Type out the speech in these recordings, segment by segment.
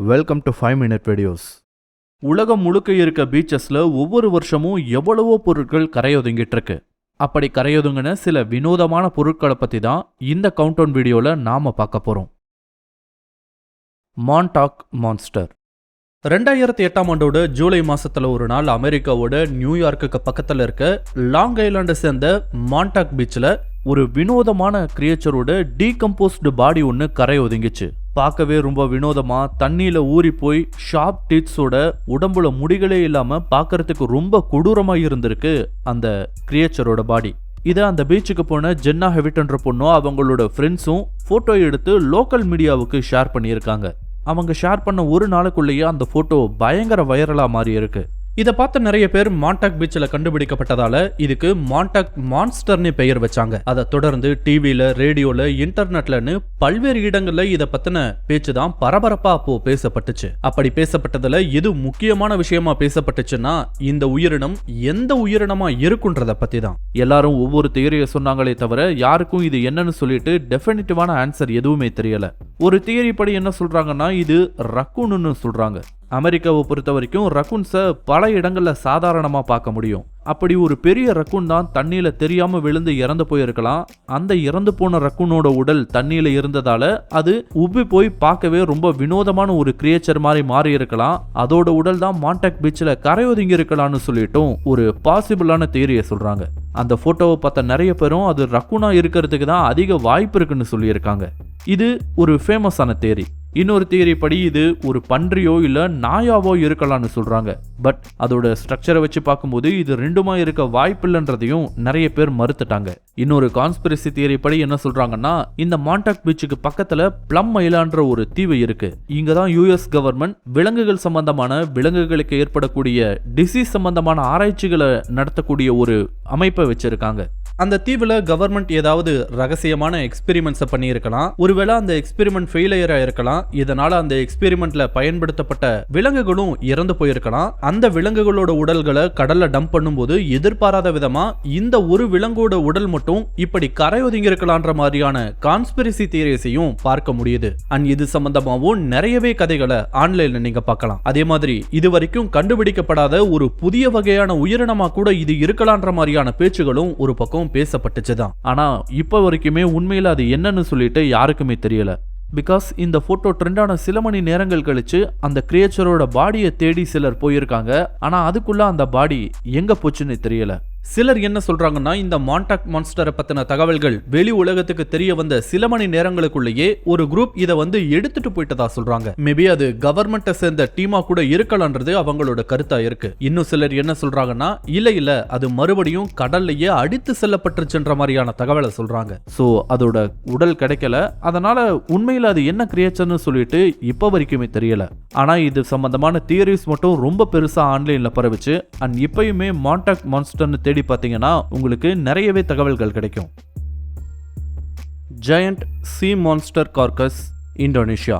Welcome to five minute videos உலகம் முழுக்க இருக்க பீச்சஸில் ஒவ்வொரு வருஷமும் எவ்வளவோ பொருட்கள் கரையொதுங்கிட்டு இருக்கு. அப்படி கரையொதுங்கின சில வினோதமான பொருட்களை பற்றி தான் இந்த கவுண்டவுன் வீடியோவில் நாம் பார்க்க போகிறோம் மான்டாக் மான்ஸ்டர் ரெண்டாயிரத்தி எட்டாம் ஆண்டோட ஜூலை மாசத்துல ஒரு நாள் அமெரிக்காவோட நியூயார்க்குக்கு பக்கத்துல இருக்க லாங் ஐலாண்டை சேர்ந்த மான்டாக் பீச்சில் ஒரு வினோதமான கிரியேச்சரோட டீகம்போஸ்டு பாடி ஒன்று கரை ஒதுங்கிச்சு பார்க்கவே ரொம்ப வினோதமா தண்ணியில ஊறி போய் ஷார்ப் டீத்ஸோட உடம்புல முடிகளே இல்லாம பார்க்கறதுக்கு ரொம்ப கொடூரமா இருந்திருக்கு அந்த கிரியேச்சரோட பாடி இதை அந்த பீச்சுக்கு போன ஜென்னா ஹெவிட்ன்ற பொண்ணும் அவங்களோட ஃப்ரெண்ட்ஸும் ஃபோட்டோ எடுத்து லோக்கல் மீடியாவுக்கு ஷேர் பண்ணியிருக்காங்க. அவங்க ஷேர் பண்ண ஒரு நாளுக்குள்ளேயே அந்த ஃபோட்டோ பயங்கர வைரலாக மாறி இருக்கு இதை பார்த்த நிறைய பேர் மாண்டாக் பீச்சில் கண்டுபிடிக்கப்பட்டதால இதுக்கு மான்டாக் மான்ஸ்டர்னு பெயர் வச்சாங்க. அதை தொடர்ந்து டிவியில் ரேடியோவில் இன்டர்நெட்லன்னு பல்வேறு இடங்களில் இதை பற்றின பேச்சு தான் பரபரப்பாக அப்போ பேசப்பட்டுச்சு. அப்படி பேசப்பட்டதில் எது முக்கியமான விஷயமா பேசப்பட்டுச்சுன்னா இந்த உயிரினம் எந்த உயிரினமா இருக்குன்றத பற்றி தான். எல்லாரும் ஒவ்வொரு தியரியை சொன்னாங்களே தவிர யாருக்கும் இது என்னன்னு சொல்லிட்டு டெஃபினிட்டிவான ஆன்சர் எதுவுமே தெரியல. ஒரு தியரி படி என்ன சொல்றாங்கன்னா இது ரக்கூன்னு சொல்றாங்க. அமெரிக்காவை பொறுத்த வரைக்கும் ரக்குன்ஸை பல இடங்களில் சாதாரணமாக பார்க்க முடியும். அப்படி ஒரு பெரிய ரக்குன் தான் தண்ணியில் தெரியாமல் விழுந்து இறந்து போயிருக்கலாம். அந்த இறந்து போன ரக்குனோட உடல் தண்ணியில் இருந்ததால அது உப்பி போய் பார்க்கவே ரொம்ப வினோதமான ஒரு கிரியேச்சர் மாதிரி மாறி இருக்கலாம். அதோட உடல் தான் மான்டாக் பீச்சில் கரையொதுங்கி இருக்கலாம்னு சொல்லிட்டும் ஒரு பாசிபிளான தேரியை சொல்கிறாங்க அந்த ஃபோட்டோவை பார்த்த நிறைய பேரும் அது ரக்குனா இருக்கிறதுக்கு தான் அதிக வாய்ப்பு இருக்குன்னு சொல்லியிருக்காங்க. இது ஒரு ஃபேமஸான தேரி இன்னொரு தியரி படி இது ஒரு பன்றியோ இல்லை நாயாவோ இருக்கலாம்னு சொல்கிறாங்க பட் அதோட ஸ்ட்ரக்சரை வச்சு பார்க்கும்போது இது ரெண்டுமா இருக்க வாய்ப்பில்லைன்றதையும் நிறைய பேர் மறுத்துட்டாங்க. இன்னொரு கான்ஸ்பிரசி தியரி படி என்ன சொல்கிறாங்கன்னா இந்த மாண்டாக் பீச்சுக்கு பக்கத்தில் ப்ளம் ஐலான்ற ஒரு தீவு இருக்குது இங்கே தான் யூஎஸ் கவர்மெண்ட் விலங்குகள் சம்பந்தமான விலங்குகளுக்கு ஏற்படக்கூடிய டிசீஸ் சம்பந்தமான ஆராய்ச்சிகளை நடத்தக்கூடிய ஒரு அமைப்பை வச்சுருக்காங்க. அந்த தீவுல கவர்மெண்ட் ஏதாவது ரகசியமான எக்ஸ்பெரிமெண்ட்ஸை பண்ணியிருக்கலாம். ஒருவேளை அந்த எக்ஸ்பெரிமெண்ட் ஃபெயிலியர் இருக்கலாம். இதனால அந்த எக்ஸ்பெரிமெண்ட்ல பயன்படுத்தப்பட்ட விலங்குகளும் இறந்து போயிருக்கலாம். அந்த விலங்குகளோட உடல்களை கடல்ல டம்ப் பண்ணும்போது எதிர்பாராத விதமா இந்த ஒரு விலங்கோட உடல் மட்டும் இப்படி கரை இருக்கலான்ற மாதிரியான கான்ஸ்பிரசி தியரிஸையும் பார்க்க முடியுது. அண்ட் இது சம்பந்தமாகவும் நிறையவே கதைகளை ஆன்லைன்ல நீங்க பார்க்கலாம். அதே மாதிரி இது வரைக்கும் கண்டுபிடிக்கப்படாத ஒரு புதிய வகையான உயிரினமா கூட இது இருக்கலான்ற மாதிரியான பேச்சுகளும் ஒரு பக்கம் பேசப்பட்டுச்சுதான். ஆனா இப்ப வரைக்குமே உண்மையில அது என்னன்னு சொல்லிட்டு யாருக்குமே தெரியல. பிகாஸ் இந்த போட்டோ ட்ரெண்டான சில மணி நேரங்கள் கழிச்சு அந்த கிரியேச்சரோட பாடியை தேடி சிலர் போயிருக்காங்க. ஆனா அதுக்குள்ள அந்த பாடி எங்க போச்சுன்னு தெரியல. சிலர் என்ன சொல்றாங்கன்னா இந்த மாண்டாக் மான்ஸ்டரை பத்தின தகவல்கள் வெளி உலகத்துக்கு தெரிய வந்த சில மணி நேரங்களுக்குள்ளேயே ஒரு குரூப் இதை வந்து எடுத்துட்டு போயிட்டதா சொல்றாங்க. மேபி அது கவர்மெண்ட்டை சேர்ந்த டீமா கூட இருக்கலான்றது அவங்களோட கருத்தா இருக்கு. இன்னும் சிலர் என்ன சொல்றாங்கன்னா இல்ல இல்ல அது மறுபடியும் கடல்லையே அடித்து செல்லப்பட்டுருச்சுன்ற மாதிரியான தகவலை சொல்றாங்க. சோ அதோட உடல் கிடைக்கல. அதனால உண்மையில அது என்ன கிரியேச்சர்னு சொல்லிட்டு இப்ப வரைக்குமே தெரியல. ஆனா இது சம்பந்தமான தியரிஸ் மட்டும் ரொம்ப பெருசா ஆன்லைன்ல பரவிச்சு அண்ட் இப்பயுமே மாண்டாக் மான்ஸ்டர்னு தேடி பார்த்தீங்கன்னா உங்களுக்கு நிறையவே தகவல்கள் கிடைக்கும். Giant sea monster carcass Indonesia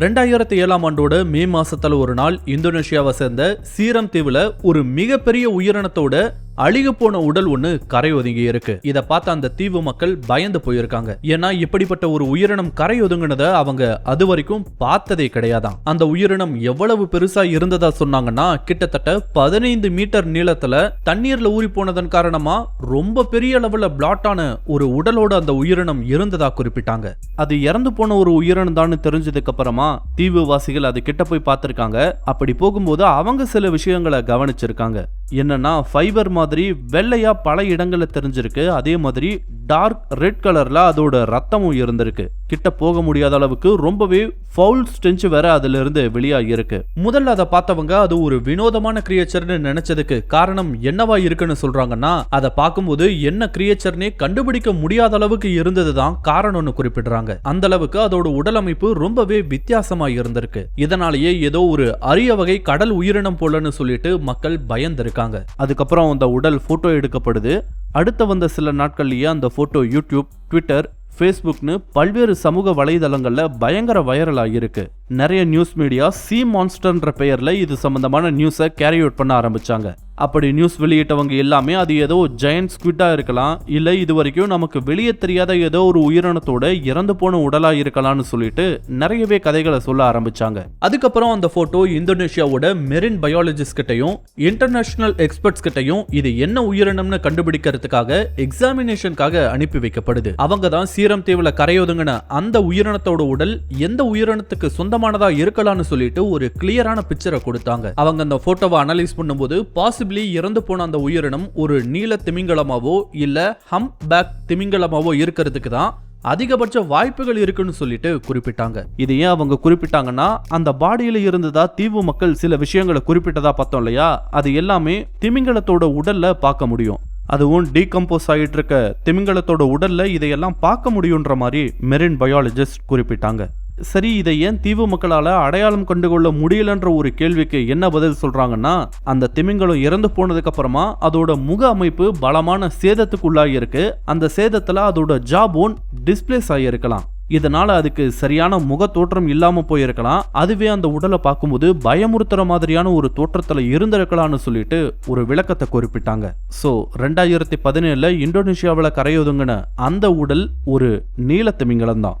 ரெண்டாயிரத்தி ஏழாம் ஆண்டோட மே மாசத்துல ஒரு நாள் இந்தோனேஷியாவை சேர்ந்த சீரம் தீவுல ஒரு மிகப்பெரிய உயிரினத்தோட அழிக போன உடல் ஒண்ணு கரை ஒதுங்கி இருக்கு. இத பார்த்த அந்த தீவு மக்கள் பயந்து போயிருக்காங்க. ஏன்னா இப்படிப்பட்ட ஒரு உயிரினம் கரை ஒதுங்கினத அவங்க அது வரைக்கும் பார்த்ததே கிடையாதான். அந்த உயிரினம் எவ்வளவு பெருசா இருந்ததா சொன்னாங்கன்னா கிட்டத்தட்ட பதினைந்து மீட்டர் நீளத்துல தண்ணீர்ல ஊறி போனதன் காரணமா ரொம்ப பெரிய அளவுல பிளாட்டான ஒரு உடலோட அந்த உயிரினம் இருந்ததா குறிப்பிட்டாங்க. அது இறந்து போன ஒரு உயிரினம் தான் தெரிஞ்சதுக்கு அப்புறமா தீவு வாசிகள் அது கிட்ட போய் பார்த்திருக்காங்க. அப்படி போகும்போது அவங்க சில விஷயங்களை கவனிச்சிருக்காங்க. என்னன்னா ஃபைபர் மாதிரி வெள்ளையா பல இடங்கள்ல தெரிஞ்சிருக்கு. அதே மாதிரி டார்க் ரெட் கலர்ல அதோட ரத்தமும் இருந்திருக்கு. கிட்ட போக முடியாத அளவுக்கு ரொம்பவே ஃபவுல் ஸ்டென்ச் வேற அதுல இருந்து வெளியாகி இருக்கு முதல்ல அதை பார்த்தவங்க அது ஒரு வினோதமான கிரியேச்சர்னு நினைச்சதுக்கு காரணம் என்னவா இருக்குன்னு சொல்றாங்கன்னா அதை பார்க்கும்போது என்ன கிரியேச்சர்னே கண்டுபிடிக்க முடியாத அளவுக்கு இருந்தது தான் காரணம்னு குறிப்பிடுறாங்க. அந்த அளவுக்கு அதோட உடல் அமைப்பு ரொம்பவே வித்தியாசமா இருந்திருக்கு. இதனாலேயே ஏதோ ஒரு அரிய வகை கடல் உயிரினம் போலன்னு சொல்லிட்டு மக்கள் பயந்திருக்காங்க. அதுக்கப்புறம் அந்த உடல் போட்டோ எடுக்கப்படுது. அடுத்த வந்த சில நாட்கள்லயே அந்த போட்டோ யூடியூப் ட்விட்டர் ஃபேஸ்புக்னு பல்வேறு சமூக வலைதளங்களில் பயங்கர வைரல் ஆகியிருக்கு. நிறைய நியூஸ் மீடியா சி மான்ஸ்டர்ன்ற பெயர்ல இது சம்பந்தமான நியூஸை கேரி அவுட் பண்ண ஆரம்பிச்சாங்க. அப்படி நியூஸ் வெளியிட்டவங்க எல்லாமே அது ஏதோ ஜெயண்ட் ஸ்குவிட்டாக இருக்கலாம் இல்லை இது வரைக்கும் நமக்கு வெளியே தெரியாத ஏதோ ஒரு உயிரினத்தோட இறந்து போன உடலா இருக்கலாம்னு சொல்லிட்டு நிறையவே கதைகளை சொல்ல ஆரம்பிச்சாங்க. அதுக்கப்புறம் அந்த போட்டோ இந்தோனேஷியாவோட மெரின் பயாலஜிஸ்ட் கிட்டையும் இன்டர்நேஷனல் எக்ஸ்பர்ட்ஸ் கிட்டையும் இது என்ன உயிரினம்னு கண்டுபிடிக்கிறதுக்காக எக்ஸாமினேஷனுக்காக அனுப்பி வைக்கப்படுது. அவங்க தான் சீரம் தீவில் கரையொதுங்கின அந்த உயிரினத்தோட உடல் எந்த உயிரினத்துக்கு சொந்த சொந்தமானதா இருக்கலாம்னு சொல்லிட்டு ஒரு கிளியரான பிக்சரை கொடுத்தாங்க. அவங்க அந்த போட்டோவை அனலைஸ் பண்ணும்போது பாசிபிளி இறந்து போன அந்த உயிரினம் ஒரு நீல திமிங்கலமாவோ இல்ல ஹம் பேக் திமிங்கலமாவோ இருக்கிறதுக்கு தான் அதிகபட்ச வாய்ப்புகள் இருக்குன்னு சொல்லிட்டு குறிப்பிட்டாங்க. இது ஏன் அவங்க குறிப்பிட்டாங்கன்னா அந்த பாடியில இருந்ததா தீவு மக்கள் சில விஷயங்களை குறிப்பிட்டதா பார்த்தோம் இல்லையா? அது எல்லாமே திமிங்கலத்தோட உடல்ல பார்க்க முடியும். அதுவும் டீகம்போஸ் ஆகிட்டு இருக்க திமிங்கலத்தோட உடல்ல இதையெல்லாம் பார்க்க முடியுன்ற மாதிரி மெரின் பயாலஜிஸ்ட் குறிப்பிட்டாங்க. சரி இதை ஏன் தீவு மக்களால் அடையாளம் கண்டுகொள்ள முடியலன்ற ஒரு கேள்விக்கு என்ன பதில் சொல்றாங்கன்னா அந்த திமிங்கலம் இறந்து போனதுக்கு அப்புறமா அதோட முக அமைப்பு பலமான சேதத்துக்குள்ளாகி இருக்கு. அந்த சேதத்துல அதோட ஜாபோன் டிஸ்பிளேஸ் ஆகியிருக்கலாம் இதனால அதுக்கு சரியான முக தோற்றம் இல்லாம போயிருக்கலாம். அதுவே அந்த உடலை பார்க்கும்போது பயமுறுத்துற மாதிரியான ஒரு தோற்றத்துல இருந்திருக்கலாம்னு சொல்லிட்டு ஒரு விளக்கத்தை குறிப்பிட்டாங்க. சோ ரெண்டாயிரத்தி பதினேழுல இந்தோனேஷியாவில் கரையொதுங்கின அந்த உடல் ஒரு நீல திமிங்கலம் தான்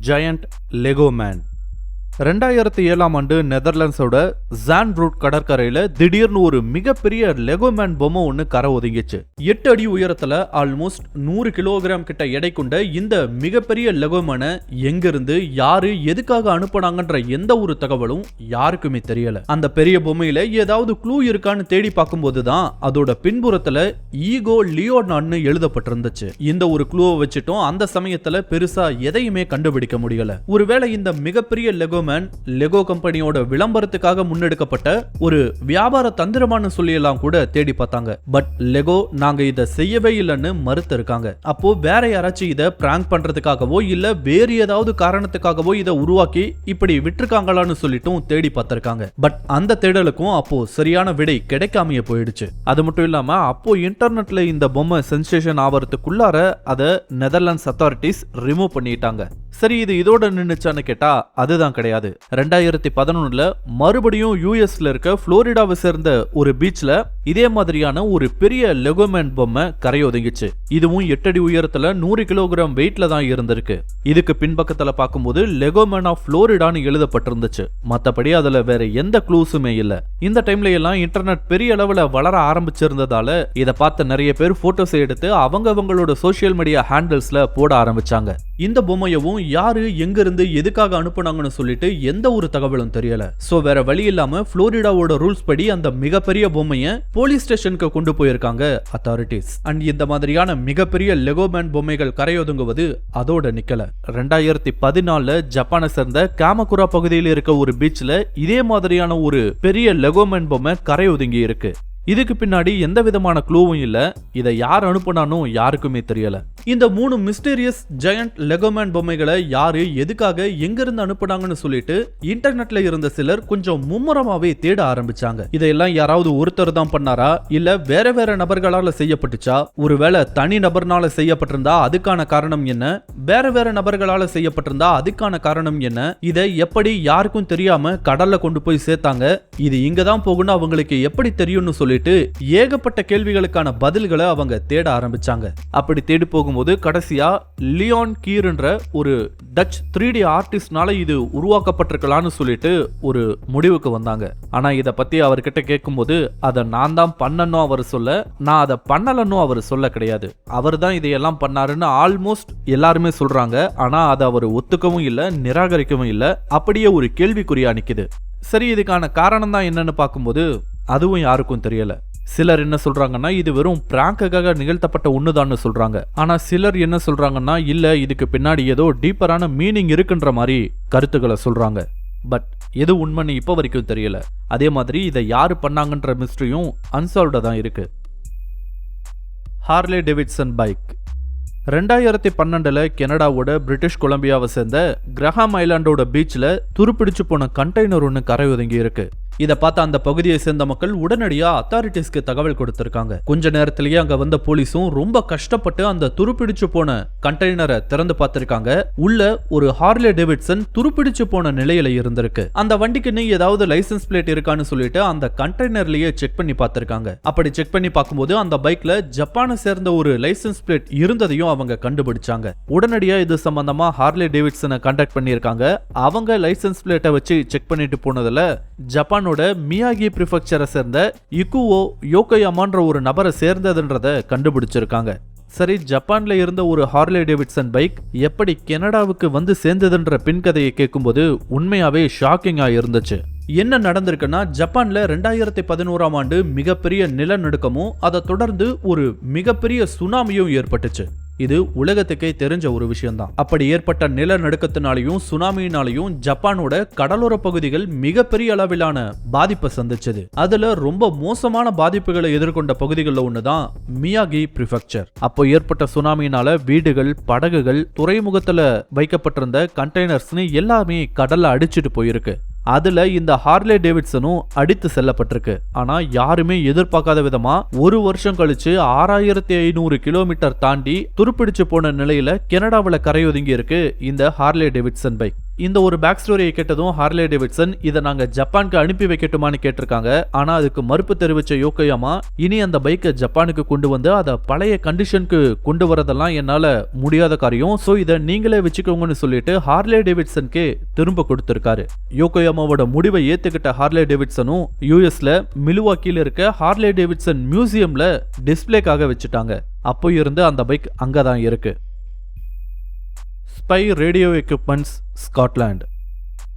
ஜயண்ட் லெகோ மேன் ரெண்டாயிரத்தி ஏழாம் ஆண்டு நெதர்லாண்ட்ஸோட ஜான் ரூட் கடற்கரையில திடீர்னு ஒரு மிகப்பெரிய லெகோமேன் பொம்மை ஒன்று கரை ஒதுங்கிச்சு. எட்டு அடி உயரத்துல ஆல்மோஸ்ட் நூறு கிலோகிராம் கிட்ட எடை கொண்ட இந்த மிகப்பெரிய லெகோமேனை எங்கிருந்து யாரு எதுக்காக அனுப்புனாங்கன்ற எந்த ஒரு தகவலும் யாருக்குமே தெரியல. அந்த பெரிய பொம்மையில ஏதாவது க்ளூ இருக்கான்னு தேடி பார்க்கும்போது தான் அதோட பின்புறத்துல ஈகோ லியோனான்னு எழுதப்பட்டிருந்துச்சு. இந்த ஒரு க்ளூவை வச்சுட்டும் அந்த சமயத்துல பெருசா எதையுமே கண்டுபிடிக்க முடியல. ஒருவேளை இந்த மிகப்பெரிய லெகோ மேன் லெகோ கம்பெனியோட விளம்பரத்துக்காக முன்னெடுக்கப்பட்ட ஒரு வியாபார தந்திரமான சொல்லியெல்லாம் கூட தேடி பார்த்தாங்க. பட் லெகோ நாங்க இதை செய்யவே இல்லைன்னு மறுத்து இருக்காங்க அப்போ வேற யாராச்சும் இதை பிராங்க் பண்றதுக்காகவோ இல்ல வேறு ஏதாவது காரணத்துக்காகவோ இதை உருவாக்கி இப்படி விட்டுருக்காங்களான்னு சொல்லிட்டும் தேடி பார்த்திருக்காங்க. பட் அந்த தேடலுக்கும் அப்போ சரியான விடை கிடைக்காமையே போயிடுச்சு. அது மட்டும் இல்லாம அப்போ இன்டர்நெட்ல இந்த பொம்மை சென்சேஷன் ஆவறதுக்குள்ளார அதை நெதர்லாண்ட்ஸ் அத்தாரிட்டிஸ் ரிமூவ் பண்ணிட்டாங்க. சரி இது இதோட நின்றுச்சான்னு கேட்டா அதுதான் கிடையாது. ரெண்டாயிரத்தி பதினொன்னுல மறுபடியும் யூஎஸ்ல இருக்க புளோரிடாவை சேர்ந்த ஒரு பீச்ல இதே மாதிரியான ஒரு பெரிய லெகோமேன் பொம்மை கரை ஒதுங்கிச்சு. இதுவும் எட்டடி உயரத்துல நூறு கிலோகிராம் வெயிட்ல தான் இருந்திருக்கு. இதுக்கு பின்பக்கத்துல பார்க்கும்போது லெகோமேன் ஆஃப் புளோரிடான்னு எழுதப்பட்டிருந்துச்சு. மத்தபடி அதுல வேற எந்த க்ளூஸுமே இல்ல. இந்த டைம்ல எல்லாம் இன்டர்நெட் பெரிய அளவுல வளர ஆரம்பிச்சிருந்ததால இதை பார்த்த நிறைய பேர் போட்டோஸ் எடுத்து அவங்க அவங்களோட சோஷியல் மீடியா ஹேண்டில்ஸ்ல போட ஆரம்பிச்சாங்க. இந்த பொம்மையவும் யாரு எங்க இருந்து எதுக்காக அனுப்புனாங்கன்னு சொல்லிட்டு எந்த ஒரு தகவலும் தெரியல. சோ வேற வழி இல்லாம புளோரிடாவோட ரூல்ஸ் படி அந்த மிகப்பெரிய பொம்மைய போலீஸ் ஸ்டேஷனுக்கு கொண்டு போயிருக்காங்க அத்தாரிட்டிஸ் அண்ட் இந்த மாதிரியான மிகப்பெரிய லெகோமேன் பொம்மைகள் கரையொதுங்குவது அதோட நிக்கல. ரெண்டாயிரத்தி பதினாலுல ஜப்பானை சேர்ந்த காமகுரா பகுதியில் இருக்க ஒரு பீச்ல இதே மாதிரியான ஒரு பெரிய லெகோமேன் பொம்மை கரை ஒதுங்கி இருக்கு. இதுக்கு பின்னாடி எந்த விதமான க்ளூவும் இல்ல. இதை யார் அனுப்புனானோ யாருக்குமே தெரியல. இந்த மூணு மிஸ்டீரியஸ் ஜெயண்ட் லெகோமேன் பொம்மைகளை யாரு எதுக்காக எங்கிருந்து அனுப்புனாங்கன்னு சொல்லிட்டு இன்டர்நெட்ல இருந்த சிலர் கொஞ்சம் மும்முரமாவே தேட ஆரம்பிச்சாங்க. இதையெல்லாம் யாராவது ஒருத்தர் தான் பண்ணாரா? இல்ல வேற வேற நபர்களால செய்யப்பட்டுச்சா? ஒருவேளை தனி நபர்னால செய்யப்பட்டிருந்தா அதுக்கான காரணம் என்ன? வேற வேற நபர்களால செய்யப்பட்டிருந்தா அதுக்கான காரணம் என்ன? இதை எப்படி யாருக்கும் தெரியாம கடல்ல கொண்டு போய் சேர்த்தாங்க? இது இங்க தான் போகும்னு அவங்களுக்கு எப்படி தெரியும்னு சொல்லி சொல்லிட்டு ஏகப்பட்ட கேள்விகளுக்கான பதில்களை அவங்க தேட ஆரம்பிச்சாங்க. அப்படி தேடி போகும்போது கடைசியா லியோன் கீர்ன்ற ஒரு டச் த்ரீ டி ஆர்டிஸ்ட்னால இது உருவாக்கப்பட்டிருக்கலாம்னு சொல்லிட்டு ஒரு முடிவுக்கு வந்தாங்க. ஆனா இத பத்தி அவர்கிட்ட கேட்கும்போது அதை நான் தான் பண்ணணும் அவர் சொல்ல நான் அதை பண்ணலன்னும் அவர் சொல்ல கிடையாது. அவர் தான் இதையெல்லாம் பண்ணாருன்னு ஆல்மோஸ்ட் எல்லாருமே சொல்றாங்க. ஆனா அதை அவர் ஒத்துக்கவும் இல்லை நிராகரிக்கவும் இல்லை. அப்படியே ஒரு கேள்விக்குறியா நிக்குது. சரி இதுக்கான காரணம் தான் என்னன்னு பார்க்கும்போது அதுவும் யாருக்கும் தெரியல. சிலர் என்ன சொல்றாங்கன்னா இது வெறும் பிராங்குக்காக நிகழ்த்தப்பட்ட ஒண்ணுதான்னு சொல்றாங்க. ஆனா சிலர் என்ன சொல்றாங்கன்னா இல்ல இதுக்கு பின்னாடி ஏதோ டீப்பரான மீனிங் இருக்குன்ற மாதிரி கருத்துக்களை சொல்றாங்க. பட் எது உண்மைன்னு இப்போ வரைக்கும் தெரியல. அதே மாதிரி இதை யார் பண்ணாங்கன்ற மிஸ்ட்ரியும் அன்சால்வ்டாக தான் இருக்கு. ஹார்லே டேவிட்சன் பைக் ரெண்டாயிரத்தி பன்னெண்டில் கனடாவோட பிரிட்டிஷ் கொலம்பியாவை சேர்ந்த கிரஹாம் ஐலாண்டோட பீச்சில் துருப்பிடிச்சு போன கண்டெய்னர் ஒன்று கரை ஒதுங்கி இருக்குது இதை பார்த்த அந்த பகுதியை சேர்ந்த மக்கள் உடனடியா அத்தாரிட்டிஸ்க்கு தகவல் கொடுத்திருக்காங்க. கொஞ்ச நேரத்திலேயே அங்க வந்த போலீஸும் ரொம்ப கஷ்டப்பட்டு அந்த துருப்பிடிச்சு போன கண்டெய்னரை திறந்து பார்த்திருக்காங்க. உள்ள ஒரு ஹார்லே டேவிட்சன் துருப்பிடிச்சு போன நிலையில இருந்திருக்கு. அந்த வண்டிக்குன்னு ஏதாவது லைசென்ஸ் பிளேட் இருக்கான்னு சொல்லிட்டு அந்த கண்டெய்னர்லயே செக் பண்ணி பார்த்திருக்காங்க. அப்படி செக் பண்ணி பார்க்கும்போது அந்த பைக்ல ஜப்பானை சேர்ந்த ஒரு லைசென்ஸ் பிளேட் இருந்ததையும் அவங்க கண்டுபிடிச்சாங்க. உடனடியா இது சம்பந்தமா ஹார்லே டேவிட்சனை கண்டக்ட் பண்ணியிருக்காங்க. அவங்க லைசென்ஸ் பிளேட்டை வச்சு செக் பண்ணிட்டு போனதுல ஜப்பானோட மியாகி ப்ரிஃபெக்சரை சேர்ந்த இக்குவோ யோகோயாமான்ற ஒரு நபரை சேர்ந்ததுன்றத கண்டுபிடிச்சிருக்காங்க. சரி ஜப்பான்ல இருந்த ஒரு ஹார்லே டேவிட்சன் பைக் எப்படி கனடாவுக்கு வந்து சேர்ந்ததுன்ற பின்கதையை கேட்கும்போது உண்மையாவே ஷாக்கிங்காக இருந்துச்சு. என்ன நடந்திருக்குன்னா ஜப்பான்ல ரெண்டாயிரத்தி பதினோராம் ஆண்டு மிகப்பெரிய நிலநடுக்கமும் அதை தொடர்ந்து ஒரு மிகப்பெரிய சுனாமியும் ஏற்பட்டுச்சு. இது உலகத்துக்கே தெரிஞ்ச ஒரு விஷயம்தான். அப்படி ஏற்பட்ட நிலநடுக்கத்தினாலையும் சுனாமியினாலையும் ஜப்பானோட கடலோர பகுதிகள் மிகப்பெரிய அளவிலான பாதிப்பை சந்திச்சது. அதுல ரொம்ப மோசமான பாதிப்புகளை எதிர்கொண்ட பகுதிகளில் ஒண்ணுதான் மியாகி ப்ரிஃபெக்சர். அப்போ ஏற்பட்ட சுனாமியினால வீடுகள் படகுகள் துறைமுகத்துல வைக்கப்பட்டிருந்த கண்டெய்னர்ஸ்னு எல்லாமே கடல்ல அடிச்சிட்டு போயிருக்கு. அதுல இந்த ஹார்லே டேவிட்சனும் அடித்து செல்லப்பட்டிருக்கு. ஆனா யாருமே எதிர்பார்க்காத விதமா ஒரு வருஷம் கழிச்சு ஆறாயிரத்தி ஐநூறு கிலோமீட்டர் தாண்டி துருப்பிடிச்சு போன நிலையில கனடாவில் கரையொதுங்கி இருக்கு இந்த ஹார்லே டேவிட்சன் பைக் இந்த ஒரு பேக் ஸ்டோரியை கேட்டதும் ஹார்லே டேவிட்சன் இதை நாங்க ஜப்பானுக்கு அனுப்பி வைக்கட்டுமான்னு கேட்டிருக்காங்க. ஆனா அதுக்கு மறுப்பு தெரிவிச்ச யோக்கோயாமா இனி அந்த பைக்கை ஜப்பானுக்கு கொண்டு வந்து அதை பழைய கண்டிஷனுக்கு கொண்டு வரதெல்லாம் என்னால முடியாத காரியம். ஸோ இதை நீங்களே வச்சுக்கோங்கன்னு சொல்லிட்டு ஹார்லே டேவிட்சனுக்கே திரும்ப கொடுத்திருக்காரு. யோக்கோயாமாவோட முடிவை ஏத்துக்கிட்ட ஹார்லே டேவிட்சனும் யூஎஸ்ல மிலுவாக்கியில் இருக்க ஹார்லே டேவிட்சன் மியூசியம்ல டிஸ்பிளேக்காக வச்சுட்டாங்க. அப்போ இருந்து அந்த பைக் அங்கே தான் இருக்குது ஸ்பை ரேடியோ எக்யூப்மெண்ட்ஸ் ஸ்காட்லாண்ட்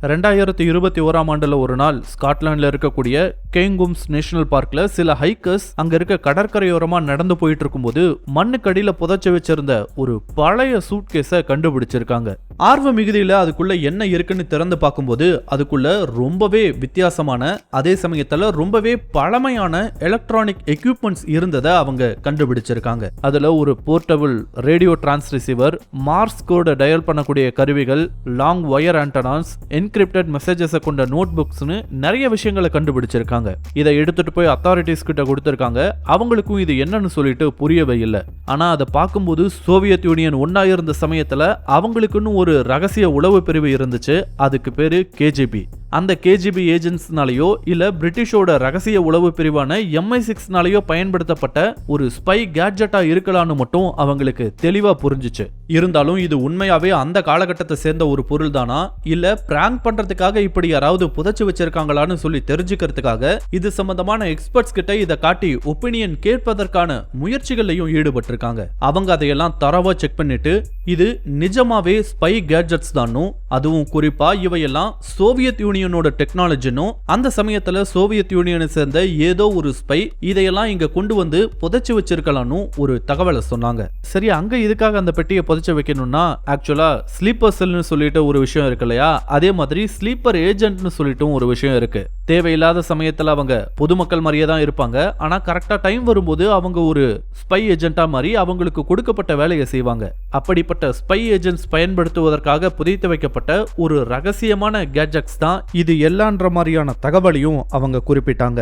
ரெண்டாயிரத்தி இருபத்தி ஓராம் ஆண்டுல ஒரு நாள் ஸ்காட்லாண்டில் இருக்கக்கூடிய கேங்கும்ஸ் நேஷனல் பார்க்ல சில ஹைக்கர்ஸ் அங்க இருக்க கடற்கரையோரமா நடந்து போயிட்டு இருக்கும்போது மண்ணுக்கடியில புதைச்சு வச்சிருந்த ஒரு பழைய சூட்கேஸை கண்டுபிடிச்சிருக்காங்க. ஆர்வ மிகுதியில அதுக்குள்ள என்ன இருக்குன்னு திறந்து பார்க்கும்போது அதுக்குள்ள ரொம்பவே வித்தியாசமான அதே சமயத்துல ரொம்பவே பழமையான எலக்ட்ரானிக் எக்யூப்மெண்ட்ஸ் இருந்ததை அவங்க கண்டுபிடிச்சிருக்காங்க. அதுல ஒரு portable radio trans receiver Morse கோட டயல் பண்ணக்கூடிய கருவிகள் லாங் ஒயர் ஆண்டனான்ஸ் என் என்கிரிப்டட் மெசேஜஸை கொண்ட நோட் புக்ஸ்னு நிறைய விஷயங்களை கண்டுபிடிச்சிருக்காங்க. இதை எடுத்துட்டு போய் அத்தாரிட்டிஸ் கிட்ட கொடுத்துருக்காங்க. அவங்களுக்கும் இது என்னன்னு சொல்லிட்டு புரியவே இல்லை. ஆனா அதை பார்க்கும்போது சோவியத் யூனியன் ஒன்னா இருந்த சமயத்துல அவங்களுக்குன்னு ஒரு ரகசிய உளவு பிரிவு இருந்துச்சு. அதுக்கு பேரு கேஜிபி அந்த கேஜிபி ஏஜென்ட்ஸ்னாலேயோ இல்லை பிரிட்டிஷோட ரகசிய உளவு பிரிவான எம்ஐ சிக்ஸ்னாலேயோ பயன்படுத்தப்பட்ட ஒரு ஸ்பை கேட்ஜெட்டாக இருக்கலான்னு மட்டும் அவங்களுக்கு தெளிவாக புரிஞ்சுச்சு. இருந்தாலும் இது உண்மையாவே அந்த காலகட்டத்தை சேர்ந்த ஒரு பொருள் தானா இல்ல பிராங்க் பண்றதுக்காக இப்படி யாராவது புதைச்சு வச்சிருக்காங்களான்னு சொல்லி தெரிஞ்சுக்கிறதுக்காக இது சம்பந்தமான எக்ஸ்பர்ட்ஸ் கிட்ட இதை காட்டி ஒப்பீனியன் கேட்பதற்கான முயற்சிகளையும் ஈடுபட்டிருக்காங்க. அவங்க அதையெல்லாம் தரவா செக் பண்ணிட்டு இது நிஜமாவே ஸ்பை கேட்ஜெட்ஸ் தானும் அதுவும் குறிப்பா இவையெல்லாம் சோவியத் யூனியன் யூனியனோட டெக்னாலஜினும் அந்த சமயத்துல சோவியத் யூனியனை சேர்ந்த ஏதோ ஒரு ஸ்பை இதையெல்லாம் இங்க கொண்டு வந்து புதைச்சு வச்சிருக்கலாம்னு ஒரு தகவலை சொன்னாங்க. சரி அங்க இதுக்காக அந்த பெட்டியை புதைச்சு வைக்கணும்னா ஆக்சுவலா ஸ்லீப்பர் செல்னு சொல்லிட்டு ஒரு விஷயம் இருக்கு இல்லையா? அதே மாதிரி ஸ்லீப்பர் ஏஜென்ட்னு சொல்லிட்டும் ஒரு விஷயம் இருக்கு. தேவையில்லாத சமயத்துல அவங்க பொதுமக்கள் மாதிரியே தான் இருப்பாங்க. ஆனா கரெக்டா டைம் வரும்போது அவங்க ஒரு ஸ்பை ஏஜென்ட்டா மாதிரி அவங்களுக்கு கொடுக்கப்பட்ட வேலையை செய்வாங்க. அப்படிப்பட்ட ஸ்பை ஏஜென்ட்ஸ் பயன்படுத்துவதற்காக புதைத்து வைக்கப்பட்ட ஒரு ரகசியமான கேஜெட்ஸ் தான் இது எல்லான்ற மாதிரியான தகவலையும் அவங்க குறிப்பிட்டாங்க.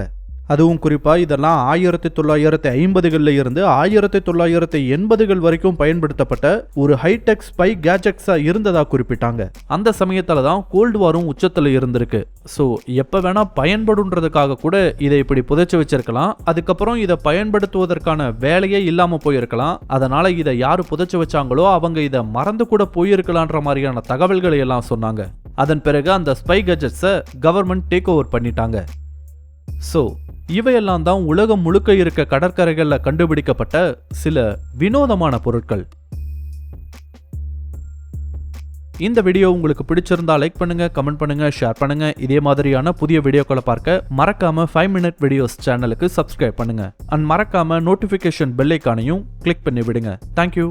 அதுவும் குறிப்பாக இதெல்லாம் ஆயிரத்தி தொள்ளாயிரத்தி ஐம்பதுகளில் இருந்து ஆயிரத்தி தொள்ளாயிரத்தி எண்பதுகள் வரைக்கும் பயன்படுத்தப்பட்ட ஒரு ஹைடெக் ஸ்பை கேஜெக்ஸாக இருந்ததாக குறிப்பிட்டாங்க. அந்த சமயத்தில் தான் கோல்டு வாரும் உச்சத்தில் இருந்திருக்கு. ஸோ எப்போ வேணால் பயன்படுன்றதுக்காக கூட இதை இப்படி புதைச்சு வச்சிருக்கலாம். அதுக்கப்புறம் இதை பயன்படுத்துவதற்கான வேலையே இல்லாமல் போயிருக்கலாம். அதனால் இதை யார் புதைச்சு வச்சாங்களோ அவங்க இதை மறந்து கூட போயிருக்கலான்ற மாதிரியான தகவல்களை எல்லாம் சொன்னாங்க. அதன் பிறகு அந்த ஸ்பை கஜெட்ஸை கவர்மெண்ட் டேக் ஓவர் பண்ணிட்டாங்க. ஸோ இவையெல்லாம் தான் உலகம் முழுக்க இருக்க கடற்கரைகளில் கண்டுபிடிக்கப்பட்ட சில வினோதமான பொருட்கள். இந்த வீடியோ உங்களுக்கு பிடிச்சிருந்தா லைக் பண்ணுங்க கமெண்ட் பண்ணுங்க ஷேர் பண்ணுங்க. இதே மாதிரியான புதிய வீடியோக்களை பார்க்க மறக்காம ஃபைவ் மினிட் வீடியோஸ் சேனலுக்கு சப்ஸ்கிரைப் பண்ணுங்க. அண்ட் மறக்காம நோட்டிஃபிகேஷன் பெல்லைக்கானையும் கிளிக் பண்ணி விடுங்க. Thank you